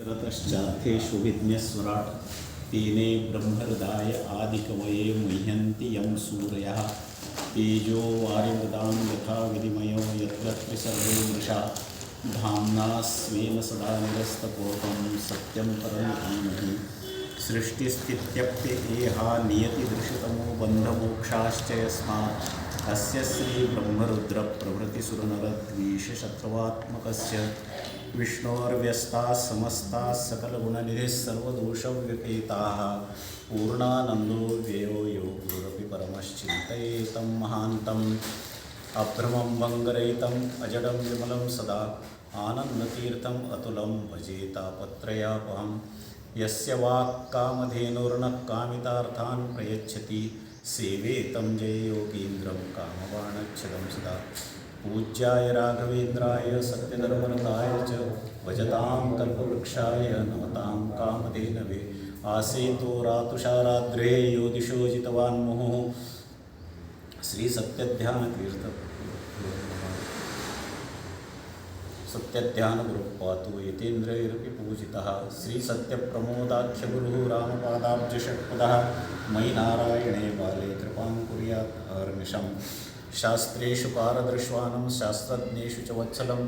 रतश्चार्थे शुभिज्ञस्वराट् तेने ब्रह्महृदाय आदिकवये मुह्यन्ति यं सूरयः। तेजो वारिमृदां यथा विनिमयो यत्र त्रिसर्वे मृषा धाम्ना स्वेन सदा निरस्तकोपं सत्यं परं धीमहि। सृष्टिस्थित्यप्येहा नियतिदृशतमो बन्धमोक्षाश्च यस्मात्। अस्य श्रीब्रह्मरुद्रप्रभृतिसुरनरद्वीषशत्रुवात्मकस्य विष्णोर्व्यस्ता समस्ता सकलगुणनिधिः सर्वदोषव्यपेताः पूर्णानन्दो व्ययो यो गुरुरपि परमश्चिन्तयेतं महान्तम् अभ्रमं वङ्गरहितम् अजडं विमलं सदा। आनन्दतीर्थम् अतुलं भजेतापत्रयापहं यस्य वाक्कामधेनुर्नः कामितार्थान् प्रयच्छति। सेवेतं जययोगीन्द्रं कामबाणच्छदं सदा। पूज्याय राघवेन्द्राय सत्यधर्मरताय च भजतां कल्पवृक्षाय नमतां कामधेनवे। आसेतो रातुषाराद्रे यो दिशो जितवान् मुहुः श्रीसत्यध्यानतीर्थ सत्यध्यानगुरुपातु यतीन्द्रैरपि पूजितः। श्रीसत्यप्रमोदाख्यगुरुः रामपादाब्जषट्पदः। मयि नारायणे बाले कृपां कुर्यात् अहर्निशम् शास्त्रेषु पारदृश्वानं शास्त्रज्ञेषु च वत्सलं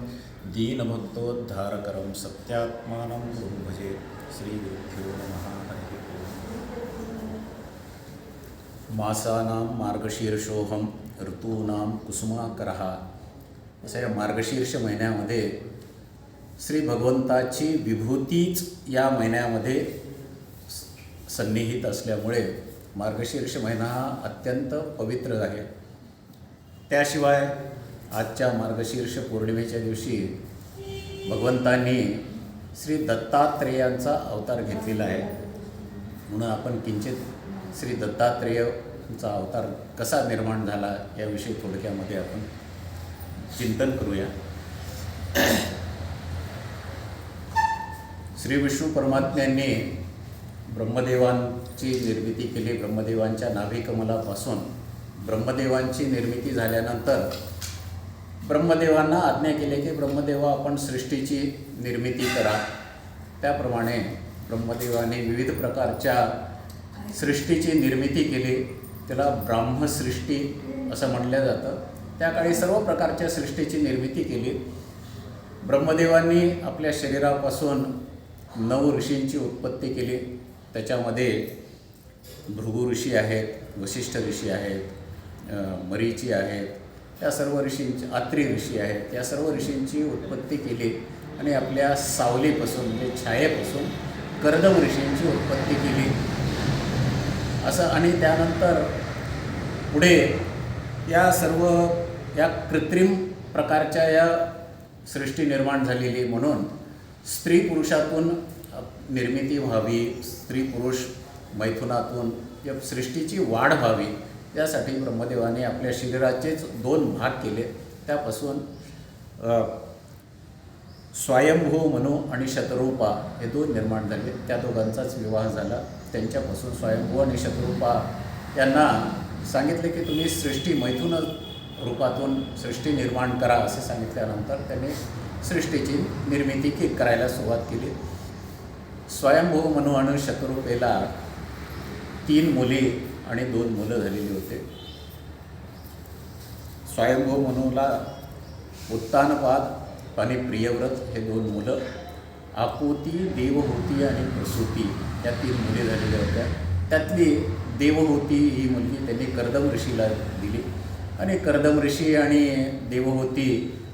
दीनभक्तोद्धारकरं सत्यात्मानं गुरुं भजे श्रीगुरुभ्यो नमः हरिः मासानां मार्गशीर्षोहम ऋतूनां कुसुमाकरः। असं या मार्गशीर्ष महिन्यामध्ये श्री भगवंताची विभूतीच या महिन्यामध्ये सन्निहित असल्यामुळे मार्गशीर्ष महिना हा अत्यंत पवित्र आहे. त्याशिवाय आजच्या मार्गशीर्ष पौर्णिमेच्या दिवशी भगवंतांनी श्री दत्तात्रेयांचा अवतार घेतलेला आहे. म्हणून आपण किंचित श्री दत्तात्रेयचा अवतार कसा निर्माण झाला याविषयी थोडक्यामध्ये आपण चिंतन करूया. श्री विष्णू परमात्म्यांनी ब्रह्मदेवांची निर्मिती केली. ब्रह्मदेवांच्या नाभिकमलापासून ब्रह्मदेवांची निर्मिती झाल्यानंतर ब्रह्मदेवांना आज्ञा केली की ब्रह्मदेवा आपण सृष्टीची निर्मिती करा. त्याप्रमाणे ब्रह्मदेवाने विविध प्रकारच्या सृष्टीची निर्मिती केली. त्याला ब्राह्मसृष्टी असं म्हटलं जातं. त्या काळी सर्व प्रकारच्या सृष्टीची निर्मिती केली. ब्रह्मदेवांनी आपल्या शरीरापासून नऊ ऋषींची उत्पत्ती केली. त्याच्यामध्ये भृगु ऋषी आहेत वशिष्ठ ऋषी आहेत मरीची आहेत या सर्व ऋषींची आत्री ऋषी आहेत या सर्व ऋषींची उत्पत्ती केली आणि आपल्या सावलीपासून म्हणजे छायेपासून कर्दम ऋषींची उत्पत्ती केली. असं आणि त्यानंतर पुढे या सर्व या कृत्रिम प्रकारच्या या सृष्टी निर्माण झालेली म्हणून स्त्री पुरुषातून निर्मिती व्हावी स्त्री पुरुष मैथुनातून या सृष्टीची वाढ व्हावी यासाठी ब्रह्मदेवाने आपल्या शरीराचेच दोन भाग केले. त्यापासून स्वयंभू मनू आणि शतरूपा हे दोन निर्माण झाले. त्या दोघांचाच विवाह झाला. त्यांच्यापासून स्वयंभू आणि शतरूपा यांना सांगितले की तुम्ही सृष्टी मैथुन रूपातून सृष्टी निर्माण करा असे सांगितल्यानंतर त्यांनी सृष्टीची निर्मिती की करायला सुरुवात केली. स्वयंभू मनो आणि शतरूपेला तीन मुली आणि दोन मुलं झालेली होते. स्वयंभू मनूला उत्तानपाद आणि प्रियव्रत हे दोन मुलं आकुती देवहूती आणि प्रसूती या तीन मुली झालेल्या होत्या. त्यातली देवहूती ही मुलगी त्यांनी कर्दम ऋषीला दिली आणि कर्दम ऋषी आणि देवहूती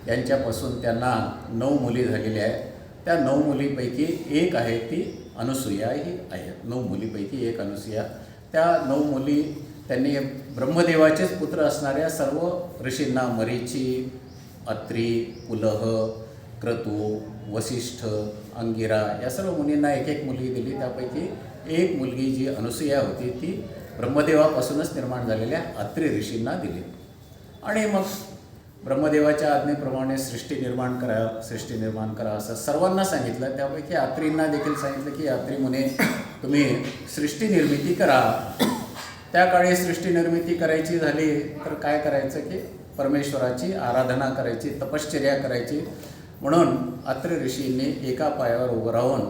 यांच्यापासून त्यांना नऊ मुली झालेल्या आहेत. त्या नऊ मुलीपैकी एक आहे ती अनुसूया ही आहे. नऊ मुलीपैकी एक अनुसूया त्या नऊ मुली त्यांनी ब्रह्मदेवाचेच पुत्र असणाऱ्या सर्व ऋषींना मरीची अत्री पुलह क्रतू वसिष्ठ अंगिरा या सर्व मुलींना एक एक मुलगी दिली. त्यापैकी एक मुलगी जी अनुसूया होती ती ब्रह्मदेवापासूनच निर्माण झालेल्या अत्री ऋषींना दिली. आणि मग ब्रह्मदेवाच्या आज्ञेप्रमाणे सृष्टी निर्माण करा सृष्टी निर्माण करा असं सर्वांना सांगितलं. त्यापैकी यात्रींना देखील सांगितलं की यात्री मुने तुम्ही सृष्टी निर्मिती करा. त्या काळी सृष्टी निर्मिती करायची झाली तर काय करायचं की परमेश्वराची आराधना करायची तपश्चर्या करायची. म्हणून अत्र ऋषींनी एका पायावर उभं राहून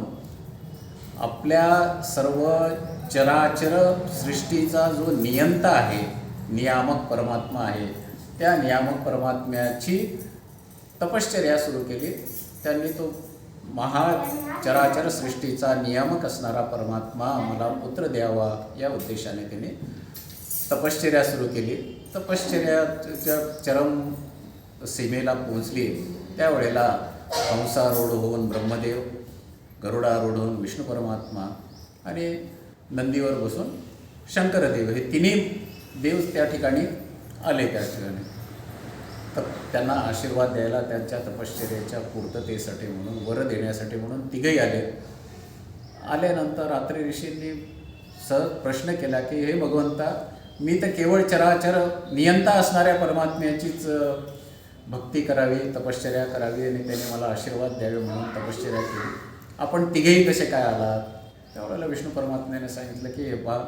आपल्या सर्व चराचर सृष्टीचा जो नियंता आहे नियामक परमात्मा आहे त्या नियामक परमात्म्याची तपश्चर्या सुरू केली. त्यांनी तो महा चराचर सृष्टीचा नियामक असणारा परमात्मा मला पुत्र द्यावा या उद्देशाने त्यांनी तपश्चर्या सुरू केली. तपश्चर्याच्या चरम सीमेला पोहोचली. त्यावेळेला हंसारूढ होऊन ब्रह्मदेव गरुडारूढ होऊन विष्णू परमात्मा आणि नंदीवर बसून शंकरदेव हे तिन्ही देव त्या ठिकाणी आले त्या ठिकाणी. तर त्यांना आशीर्वाद द्यायला त्यांच्या तपश्चर्याच्या पूर्ततेसाठी म्हणून वर देण्यासाठी म्हणून तिघही आले. आल्यानंतर रात्री ऋषींनी सहज प्रश्न केला की हे भगवंता मी तर केवळ चराचर नियंता असणाऱ्या परमात्म्याचीच भक्ती करावी तपश्चर्या करावी आणि त्याने मला आशीर्वाद द्यावे म्हणून तपश्चर्या केली. आपण तिघेही कसे काय आलात? त्यावेळेला विष्णू परमात्म्याने सांगितलं की हे बा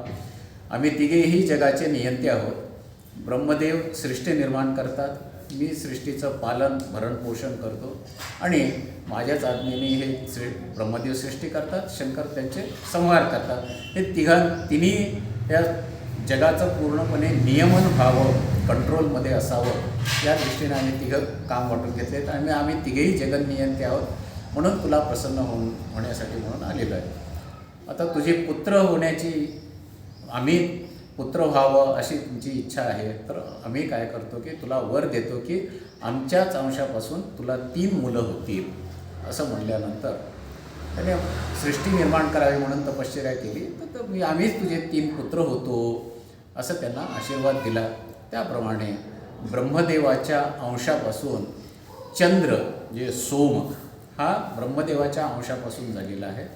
आम्ही तिघेही जगाचे नियंते आहोत. ब्रह्मदेव सृष्टी निर्माण करतात. मी सृष्टीचं पालन भरणपोषण करतो. आणि माझ्याच आज्ञेने हे सृ ब्रह्मदेव सृष्टी करतात शंकर त्यांचे संहार करतात. हे तिघा तिन्ही या जगाचं पूर्णपणे नियमन व्हावं कंट्रोलमध्ये असावं या दृष्टीने आम्ही तिघं काम वाटून घेतले आणि आम्ही तिघेही जगन्नियंते आहोत. म्हणून तुला प्रसन्न होऊन होण्यासाठी म्हणून आलेलो आहे. आता तुझे पुत्र होण्याची आम्ही पुत्र व्हावं अशी तुमची इच्छा आहे तर आम्ही काय करतो की तुला वर देतो की आमच्याच अंशापासून तुला तीन मुलं होतील असं म्हणल्यानंतर. त्याने सृष्टी निर्माण करावी म्हणून तपश्चर्या केली तर- तर मी आम्हीच तुझे तीन पुत्र होतो असं त्यांना आशीर्वाद दिला. त्याप्रमाणे ब्रह्मदेवाच्या अंशापासून चंद्र जे सोम हा ब्रह्मदेवाच्या अंशापासून झालेला आहे.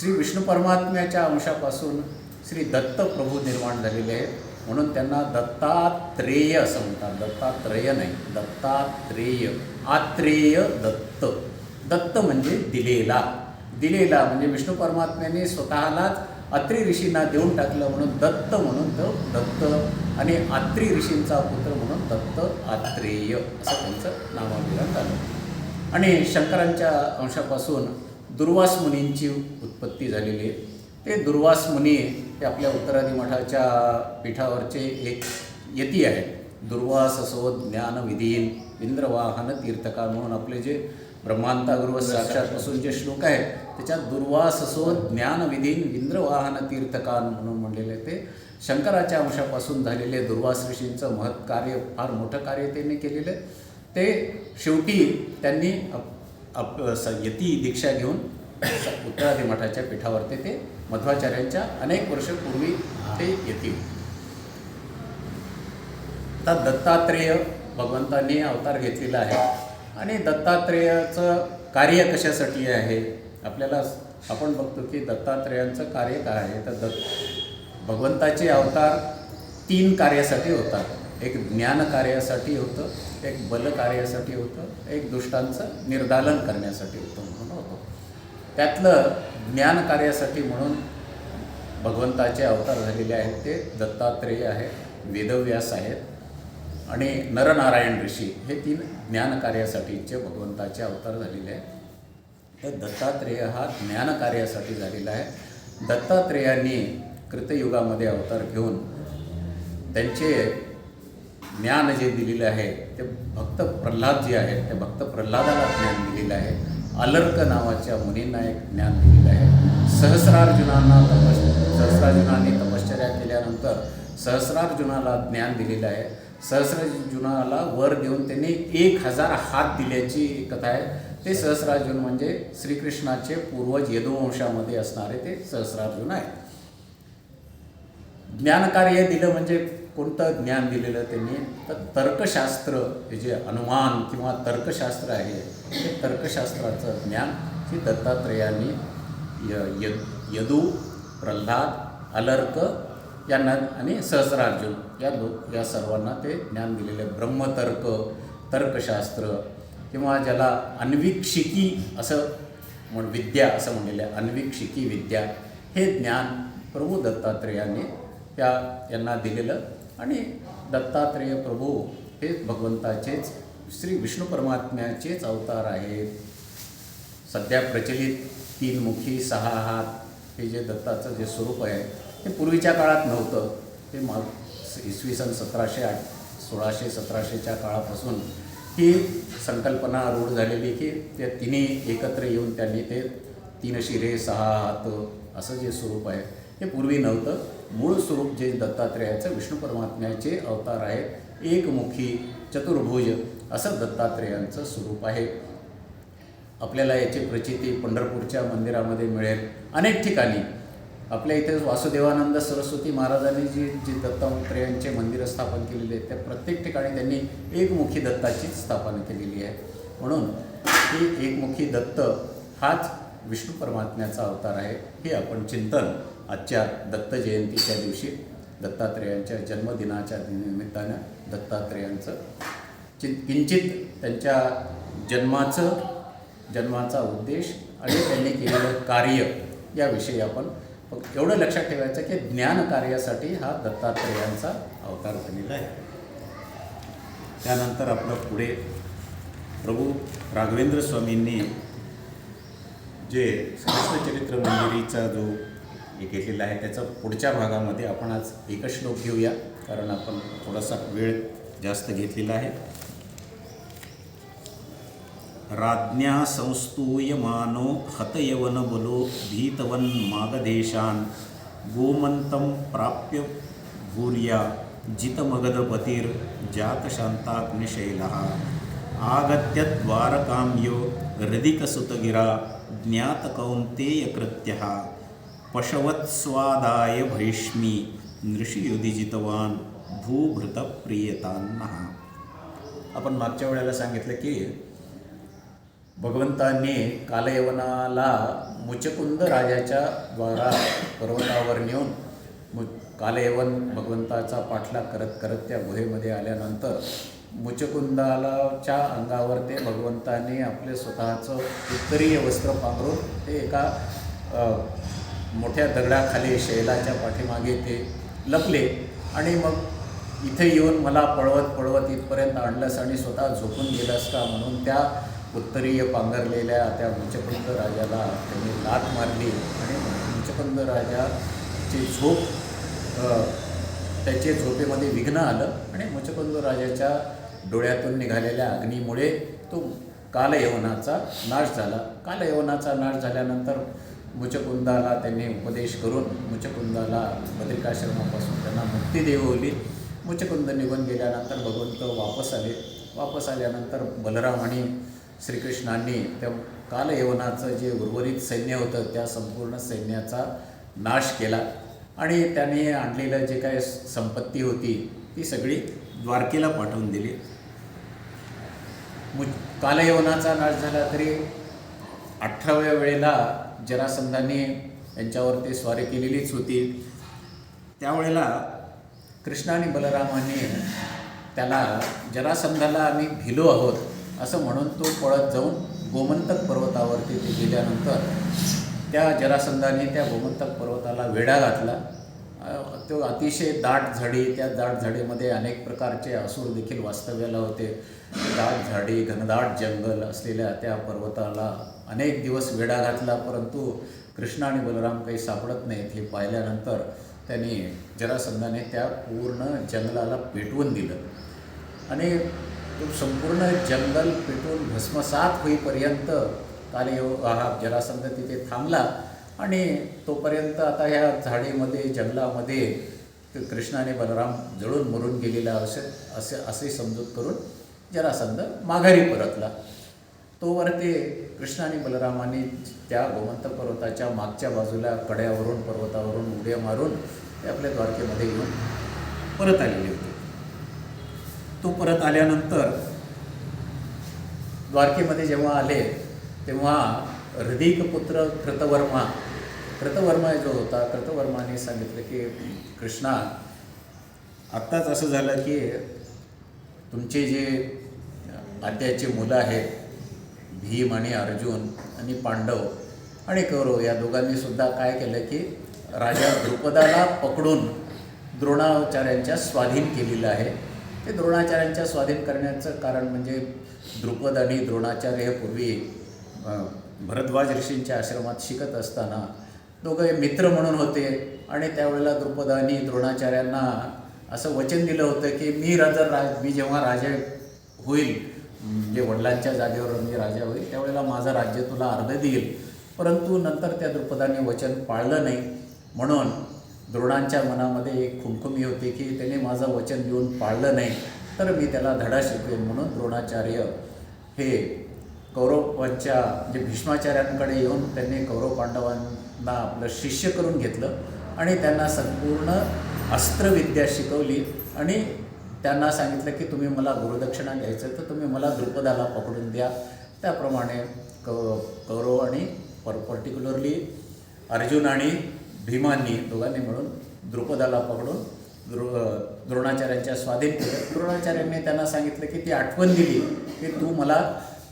श्री विष्णू परमात्म्याच्या अंशापासून श्री दत्त प्रभू निर्माण झालेले आहेत. म्हणून त्यांना दत्तात्रेय असं म्हणतात. दत्तात्रेय नाही दत्तात्रेय. आत्रेय दत्त. दत्त म्हणजे दिलेला. दिलेला म्हणजे विष्णू परमात्म्याने स्वतःलाच अत्री ऋषींना देऊन टाकलं म्हणून दत्त म्हणून तो दत्त आणि आत्री ऋषींचा पुत्र म्हणून दत्त आत्रेय असं त्यांचं नामाभिधान झालं. आणि शंकरांच्या अंशापासून दुर्वास मुनींची उत्पत्ती झालेली आहे. ते दुर्वास मुनी हे आपल्या उत्तरादी मठाच्या पीठावरचे एक यती आहेत. दुर्वास असो ज्ञानविधीन इंद्रवाहन तीर्थकार म्हणून आपले जे ब्रह्मांतागुरु साक्षातपासून जे श्लोक आहेत त्याच्यात दुर्वास असो ज्ञानविधीन इंद्रवाहन तीर्थकार म्हणून म्हणलेले ते शंकराच्या अंशापासून झालेले दुर्वास ऋषींचं महत् कार्य फार मोठं कार्य त्यांनी केलेलं आहे. ते शेवटी त्यांनी अप- अप स- यती दीक्षा घेऊन उत्तराधी मठाच्या पीठावरती ते मध्वाचार्यांच्या अनेक वर्षपूर्वी ते येतील. आता दत्तात्रेय भगवंतांनी अवतार घेतलेला आहे. आणि दत्तात्रेयाचं कार्य कशासाठी आहे? आपल्याला आपण बघतो की दत्तात्रेयांचं कार्य काय आहे? तर दत्त भगवंताचे अवतार तीन कार्यासाठी होतात. एक ज्ञान कार्यासाठी होतं एक बल कार्यासाठी होतं एक दुष्टांचं निर्दालन करण्यासाठी होतं म्हणून होतं. त्यातलं ज्ञान कार्यासाठी म्हणून भगवंताचे अवतार झालेले आहेत ते दत्तात्रेय आहेत वेदव्यास आहेत आणि नरनारायण ऋषी हे तीन ज्ञान कार्यासाठीचे भगवंताचे अवतार झालेले आहेत. तर दत्तात्रेय हा ज्ञान कार्यासाठी झालेला आहे. दत्तात्रेयांनी कृतयुगामध्ये अवतार घेऊन त्यांचे ज्ञान जे दिलेले आहे ते भक्त प्रल्हाद जे आहेत ते भक्त प्रल्हादाला ज्ञान दिलेलं आहे. अलर्क नावाच्या मुनींना एक ज्ञान दिलेलं आहे. सहस्रार्जुनांना तपस सहस्रार्जुनांनी तपश्चर्या केल्यानंतर सहस्रार्जुनाला ज्ञान दिलेलं आहे. सहस्रार्जुनाला वर देऊन त्यांनी एक हजार हात दिल्याची कथा आहे. ते सहस्रार्जुन म्हणजे श्रीकृष्णाचे पूर्वज यदुवंशामध्ये असणारे ते सहस्रार्जुन आहेत. ज्ञानकार्य दिलं म्हणजे कोणतं ज्ञान दिलेलं त्यांनी? तर तर्कशास्त्र हे जे अनुमान किंवा तर्कशास्त्र आहे ते तर्कशास्त्राचं ज्ञान हे दत्तात्रेयांनी य यदू प्रल्हाद अलर्क यांना आणि सहस्रार्जुन या लोक या सर्वांना ते ज्ञान दिलेलं आहे. ब्रह्मतर्क तर्कशास्त्र किंवा ज्याला अन्वीक्षिकी असं म्हण विद्या असं म्हणलेलं आहे. अन्वीक्षिकी विद्या हे ज्ञान प्रभू दत्तात्रेयांनी त्या यांना दिलेलं आणि दत्तात्रेय प्रभू हे भगवंताचेच श्री विष्णू परमात्म्याचेच अवतार आहेत. सध्या प्रचलित तीन मुखी सहा हात हे जे दत्ताचं जे स्वरूप आहे ते पूर्वीच्या काळात नव्हतं. ते मा इसवी सन सतराशे आठ सोळाशे सतराशेच्या काळापासून ही संकल्पना रूढ झालेली की त्या तिन्ही एकत्र येऊन त्यांनी ते तीन शिरे सहा हात असं जे स्वरूप आहे हे पूर्वी नव्हतं. मूळ स्वरूप जे दत्तात्रेयाचं विष्णू परमात्म्याचे अवतार आहेत एकमुखी चतुर्भुज असं दत्तात्रेयांचं स्वरूप आहे. आपल्याला याची प्रचिती पंढरपूरच्या मंदिरामध्ये मिळेल. अनेक ठिकाणी. आपल्या इथे वासुदेवानंद सरस्वती महाराजांनी जी जी दत्तात्रेयांचे मंदिरं स्थापन केलेली आहेत त्या प्रत्येक ठिकाणी त्यांनी एकमुखी दत्ताचीच स्थापना केलेली आहे. म्हणून ही एकमुखी दत्त हाच विष्णू परमात्म्याचा अवतार आहे हे आपण चिंतन आजच्या दत्त जयंतीच्या दिवशी दत्तात्रेयांच्या जन्मदिनाच्या निमित्तानं दत्तात्रेयांचं चि किंचित त्यांच्या जन्माचं जन्माचा उद्देश आणि त्यांनी केलेलं कार्य याविषयी आपण फक्त एवढं लक्षात ठेवायचं की ज्ञान कार्यासाठी हा दत्तात्रेयांचा अवतार झालेला आहे. त्यानंतर आपलं पुढे प्रभू राघवेंद्र स्वामींनी जे कृष्णचरित्र मंदिरीचा जो हे घेतलेलं आहे. त्याचा पुढच्या भागामध्ये आपण आज एकच श्लोक घेऊया कारण आपण थोडासा वेळ जास्त घेतलेला आहे. राज्ञा संस्तूयमानो हतयवनबलो भीतवन्मागदेशान् गोमंतं प्राप्य भूर्या जितमगधपतिर्जातशान्ताग्निशैलः आगत्य द्वारकां यो हृदिकसुतगिरा ज्ञातकौन्तेयकृत्यः। पशवत्स्वादाय भैष्मी नृषियुधिजितवान् भूभृतप्रियतान्नः। आपण मागच्या वेळेला सांगितलं की भगवंतांनी कालयवनाला मुचकुंद राजाच्या द्वारा पर्वतावर नेऊन मु कालयवन भगवंताचा पाठलाग करत करत त्या गुहेमध्ये आल्यानंतर मुचकुंदालाच्या अंगावर ते भगवंतांनी आपले स्वतःचं उत्तरीय वस्त्र पांघरून ते एका मोठ्या दगडाखाली शैलाच्या पाठीमागे ते लपले आणि मग इथे येऊन मला पळवत पळवत इथपर्यंत आणलंस आणि स्वतः झोपून गेलास का म्हणून त्या उत्तरीय पांघरलेल्या त्या मुचकुंद राजाला त्यांनी लात मारली आणि मुचकुंद राजाची झोप त्याचे झोपेमध्ये विघ्न आलं आणि मुचकुंद राजाच्या डोळ्यातून निघालेल्या अग्नीमुळे तो कालयवनाचा नाश झाला. कालयवनाचा नाश झाल्यानंतर मुचकुंदाला त्यांनी उपदेश करून मुचकुंदाला बद्रिकाश्रमापासून त्यांना मुक्ती देवली. मुचकुंद निघून गेल्यानंतर भगवंत वापस आले. वापस आल्यानंतर बलराम आणि श्रीकृष्णांनी त्या कालयवनाचं जे उर्वरित सैन्य होतं त्या संपूर्ण सैन्याचा नाश केला. आणि त्याने आणलेलं जे काय संपत्ती होती ती सगळी द्वारकेला पाठवून दिली. मु कालयवनाचा नाश झाला तरी अठराव्या वेळेला जरासंधाने यांच्यावरती स्वारी केलेलीच होती. त्यावेळेला कृष्णा आणि बलरामाने त्याला जरासंधाला आम्ही भिलो आहोत असं म्हणून तो पळत जाऊन गोमंतक पर्वतावरती ते गेल्यानंतर त्या जरासंधाने त्या गोमंतक पर्वताला वेढा घातला. तो अतिशय दाट झाडी त्या दाट झाडीमध्ये अनेक प्रकारचे असूर देखील वास्तव्याला होते. दाट झाडी घनदाट जंगल असलेल्या त्या पर्वताला अनेक दिवस वेढा घातला परंतु कृष्ण आणि बलराम काही सापडत नाहीत हे पाहिल्यानंतर त्यांनी जरासंधाने त्या पूर्ण जंगलाला पेटवून दिलं. आणि तो संपूर्ण जंगल पेटून भस्मसात होईपर्यंत कालयोग हा जरासंध तिथे थांबला. आणि तोपर्यंत आता ह्या झाडीमध्ये जंगलामध्ये कृष्णाने बलराम जळून मरून गेलेला असे असे असे समजूत करून जरासंध माघारी परतला. तोवर ते कृष्ण आणि बलरामाने त्या गोमंत पर्वताच्या मागच्या बाजूला कड्यावरून पर्वतावरून उड्या मारून ते आपल्या द्वारकेमध्ये येऊन परत आलेले होते. तो परत आल्यानंतर द्वारकेमध्ये जेव्हा आले तेव्हा हृदिक पुत्र कृतवर्मा कृतवर्मा जो होता. कृतवर्माने सांगितलं की कृष्णा आत्ताच असं झालं की तुमचे जे आद्याचे मुलं आहेत भीम आणि अर्जुन आणि पांडव आणि कौरव या दोघांनी सुद्धा काय केलं की राजा द्रुपदाला पकडून द्रोणाचार्यांच्या स्वाधीन केलेलं आहे. ते द्रोणाचार्यांच्या स्वाधीन करण्याचं कारण म्हणजे द्रुपद आणि द्रोणाचार्य हे पूर्वी भरद्वाज ऋषींच्या आश्रमात शिकत असताना दोघे मित्र म्हणून होते. आणि त्यावेळेला द्रुपदानी द्रोणाचार्यांना असं वचन दिलं होतं की मी राजा राज मी जेव्हा राजा होईल म्हणजे वडिलांच्या जागेवर मी राजा होईल त्यावेळेला माझं राज्य तुला अर्ध देईल. परंतु नंतर त्या द्रुपदाने वचन पाळलं नाही. म्हणून द्रोणांच्या मनामध्ये एक खुमखुमी होती की त्याने माझं वचन देऊन पाळलं नाही. तर मी त्याला धडा शिकवेन म्हणून द्रोणाचार्य हे कौरवांच्या म्हणजे भीष्माचार्यांकडे येऊन त्यांनी कौरव ना आपलं शिष्य करून घेतलं आणि त्यांना संपूर्ण अस्त्रविद्या शिकवली. आणि त्यांना सांगितलं की तुम्ही मला गुरुदक्षिणा घ्यायचं तर तुम्ही मला द्रुपदाला पकडून द्या. त्याप्रमाणे क कौरव आणि पर पर्टिक्युलरली अर्जुन आणि भीमांनी दोघांनी मिळून द्रुपदाला पकडून द्रो द्रोणाचार्यांच्या स्वाधीन केलं. द्रोणाचार्यांनी त्यांना सांगितलं की ती आठवण दिली की तू मला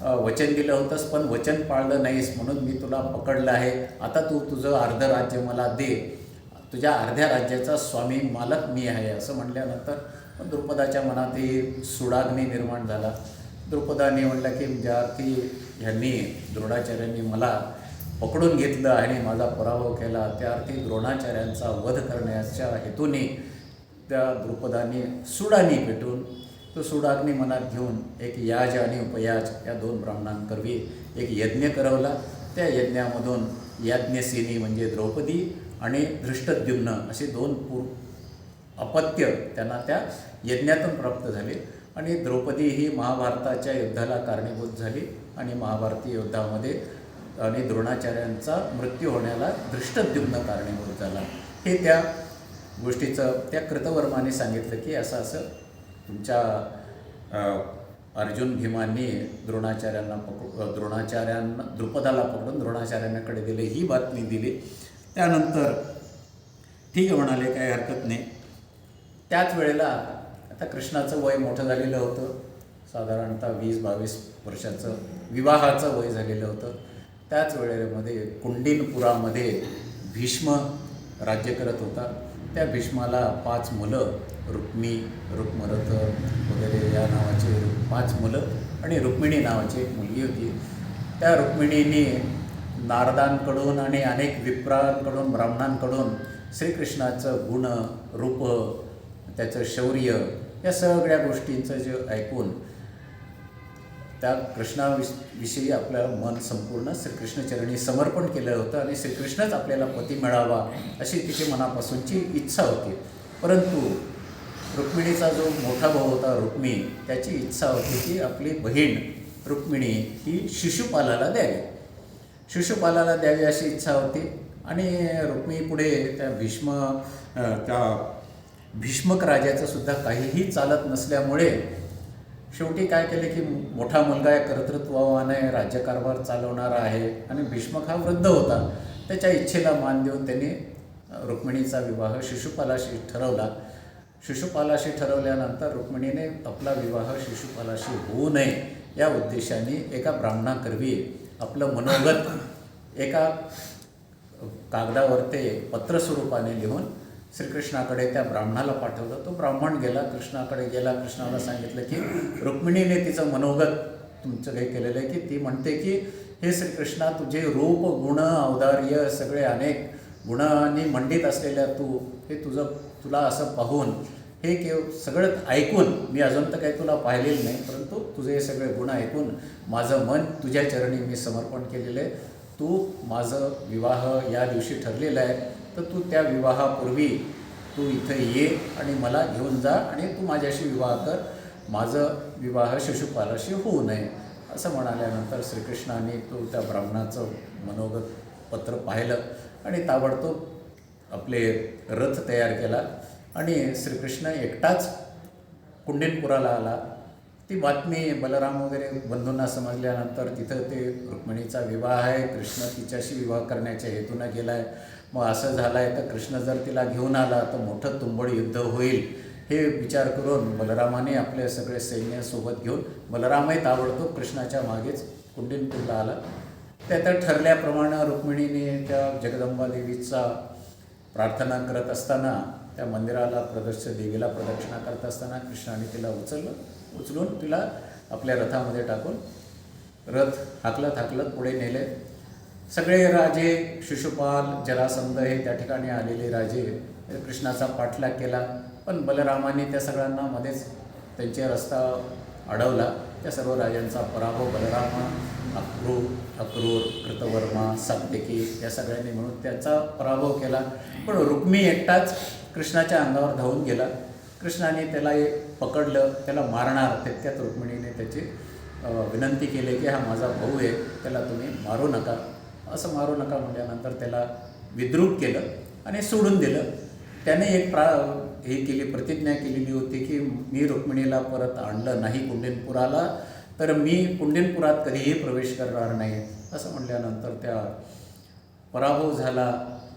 वचन दिलं होतंस पण वचन पाळलं नाहीस म्हणून मी तुला पकडलं आहे. आता तू तुझं अर्ध राज्य मला दे. तुझ्या अर्ध्या राज्याचा स्वामी मालक मी आहे असं म्हटल्यानंतर द्रुपदाच्या मनातही सुडाग्नी निर्माण झाला. द्रुपदाने म्हटलं की ज्या अर्थी ह्यांनी द्रोणाचार्यांनी मला पकडून घेतलं आणि माझा पराभव केला. त्या अर्थी द्रोणाचार्यांचा वध करण्याच्या हेतूने त्या द्रुपदाने सुडानी पेटून तो सुडाग्नी मनात घेऊन एक याज आणि उपयाज या दोन ब्राह्मणांकरवी एक यज्ञ करवला. त्या यज्ञामधून याज्ञसेनी म्हणजे द्रौपदी आणि धृष्टद्युम्न असे दोन पूर अपत्य त्यांना त्या यज्ञातून प्राप्त झाले. आणि द्रौपदी ही महाभारताच्या युद्धाला कारणीभूत झाली आणि महाभारतीय युद्धामध्ये आणि द्रोणाचार्यांचा मृत्यू होण्याला धृष्टद्युम्न कारणीभूत झाला. हे त्या गोष्टीचं त्या कृतवर्माने सांगितलं की असं असं तुमच्या अर्जुन भीमांनी द्रोणाचार्यांना पकड द्रोणाचार्यांना द्रुपदाला पकडून द्रोणाचार्यांकडे दिले ही बातमी दिली. त्यानंतर ठीक आहे म्हणाले काही हरकत नाही. त्याच वेळेला आता कृष्णाचं वय मोठं झालेलं होतं. साधारणतः वीस बावीस वर्षाचं विवाहाचं वय झालेलं होतं. त्याच वेळेमध्ये कुंडिनपुरामध्ये भीष्म राज्य करत होता. त्या भीष्माला पाच मुलं रुक्मी रुक्मरथ वगैरे या नावाचे पाच मुलं आणि रुक्मिणी नावाची एक मुलगी होती. त्या रुक्मिणीने नारदांकडून आणि अनेक विप्रांकडून ब्राह्मणांकडून श्रीकृष्णाचं गुण रूप त्याचं शौर्य या सगळ्या गोष्टींचं जे ऐकून त्या कृष्णाविष विषयी आपलं मन संपूर्ण श्रीकृष्णचरणी समर्पण केलं होतं आणि श्रीकृष्णच आपल्याला पती मिळावा अशी तिची मनापासूनची इच्छा होती. परंतु रुक्मिणीचा जो मोठा भाऊ होता रुक्मी त्याची इच्छा होती की आपली बहीण रुक्मिणी ही शिशुपालाला द्यावी. शिशुपालाला द्यावी अशी इच्छा होती आणि रुक्मी पुढे त्या भीष्म त्या भीष्मक राजाचं सुद्धा काहीही चालत नसल्यामुळे शेवटी काय केले की मोठा मुलगा आहे कर्तृत्ववाने राज्यकारभार चालवणारा आहे आणि भीष्मक हा वृद्ध होता. त्याच्या इच्छेला मान देऊन त्यांनी रुक्मिणीचा विवाह शिशुपालाशी ठरवला. शिशुपालाशी ठरवल्यानंतर रुक्मिणीने आपला विवाह शिशुपालाशी होऊ नये या उद्देशाने एका ब्राह्मणाकरवी आपलं मनोगत एका कागदावर ते पत्रस्वरूपाने लिहून श्रीकृष्णाकडे त्या ब्राह्मणाला पाठवलं. तो ब्राह्मण गेला कृष्णाकडे गेला कृष्णाला सांगितलं की रुक्मिणीने तिचं मनोगत तुमचं हे केलेलं आहे की? ती म्हणते की हे श्रीकृष्णा तुझे रूप गुण औदार्य सगळे अनेक गुणांनी मंडित असलेल्या तू हे तुझं तुला असं पाहून हे केव सगळं ऐकून मी अजून तर काही तुला पाहिलेलं नाही परंतु तुझे हे सगळे गुण ऐकून माझं मन तुझ्या चरणी मी समर्पण केलेलं आहे. तू माझं विवाह या दिवशी ठरलेला आहे तर तू त्या विवाहापूर्वी तू इथं ये आणि मला घेऊन जा आणि तू माझ्याशी विवाह कर. माझं विवाह शिशुपालाशी होऊ नये. असं म्हणाल्यानंतर श्रीकृष्णाने तो त्या ब्राह्मणाचं मनोगत पत्र पाहिलं आणि ताबडतोब आपले रथ तयार केला आणि श्रीकृष्ण एकटाच कुंडिनपुराला आला. ती बातमी बलराम वगैरे बंधूंना समजल्यानंतर तिथं ते रुक्मिणीचा विवाह आहे. कृष्ण तिच्याशी विवाह करण्याच्या हेतूनं गेला आहे मग असं झालं आहे तर कृष्ण जर तिला घेऊन आला तर मोठं तुंबड युद्ध होईल. हे विचार करून बलरामाने आपले सगळे सैन्य सोबत घेऊन बलरामही ताबडतोब कृष्णाच्या मागेच कुंडीनपूरला आला. त्या त्या ठरल्याप्रमाणे रुक्मिणीने त्या जगदंबा देवीचा प्रार्थना करत असताना त्या मंदिराला प्रदर्श देवीला प्रदक्षिणा करत असताना कृष्णाने तिला उचललं उचलून तिला आपल्या रथामध्ये टाकून रथ हाकलत हाकलत पुढे नेले. सगळे राजे शिशुपाल जरासंध हे त्या ठिकाणी आलेले राजे कृष्णाचा पाठलाग केला. पण बलरामाने त्या सगळ्यांना मध्येच त्यांचे रस्ता अडवला. त्या सर्व राजांचा पराभव बलरामा अप्रू अक्रूर कृतवर्मा सात्यकी या सगळ्यांनी मिळून त्याचा पराभव केला. पण रुक्मी एकटाच कृष्णाच्या अंगावर धावून गेला. कृष्णाने त्याला एक पकडलं त्याला मारणार तितक्यात रुक्मिणीने त्याची विनंती केली की हा माझा भाऊ आहे त्याला तुम्ही मारू नका. असं मारू नका म्हटल्यानंतर त्याला विद्रूप केलं आणि सोडून दिलं. त्याने एक प्रा हे केली प्रतिज्ञा केलेली होती की मी रुक्मिणीला परत आणलं नाही कुंडेनपुराला. तर मी कुंडिनपुरात कधीही प्रवेश करणार नाही असं म्हटल्यानंतर त्या पराभव झाला.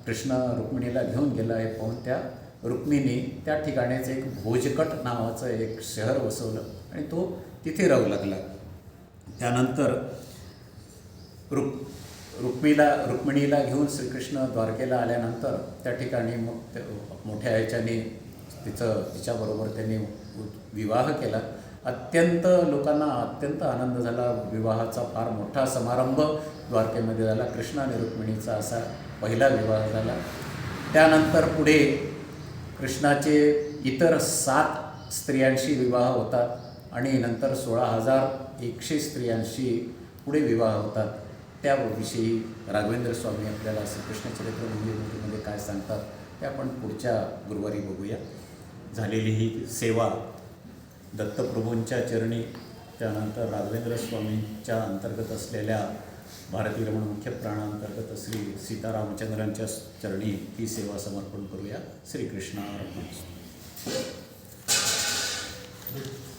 कृष्ण रुक्मिणीला घेऊन गेला हे पाहून त्या रुक्मिणी त्या ठिकाणीच एक भोजकट नावाचं एक शहर वसवलं आणि तो तिथे राहू लागला. त्यानंतर रुक् रुक्मिणीला रुक्मिणीला घेऊन श्रीकृष्ण द्वारकेला आल्यानंतर त्या ठिकाणी मग मोठ्या ह्याच्याने तिचं तिच्याबरोबर त्यांनी विवाह केला. अत्यंत लोकांना अत्यंत आनंद झाला. विवाहाचा फार मोठा समारंभ द्वारकेमध्ये झाला. कृष्णा आणि रुक्मिणीचा असा पहिला विवाह झाला. त्यानंतर पुढे कृष्णाचे इतर सात स्त्रियांशी विवाह होतात आणि नंतर सोळा हजार एकशे स्त्रियांशी पुढे विवाह होतात त्याविषयी राघवेंद्र स्वामी आपल्याला श्रीकृष्णचरित्र मंदिरमध्ये काय सांगतात ते आपण पुढच्या गुरुवारी बघूया. झालेली ही सेवा दत्तप्रभूंच्या चरणी त्यानंतर राघवेंद्र स्वामींच्या अंतर्गत असलेल्या भारतीय रमण मुख्य प्राणांतर्गत श्री सीतारामचंद्रांच्या चरणी ही सेवा समर्पण करूया. श्रीकृष्ण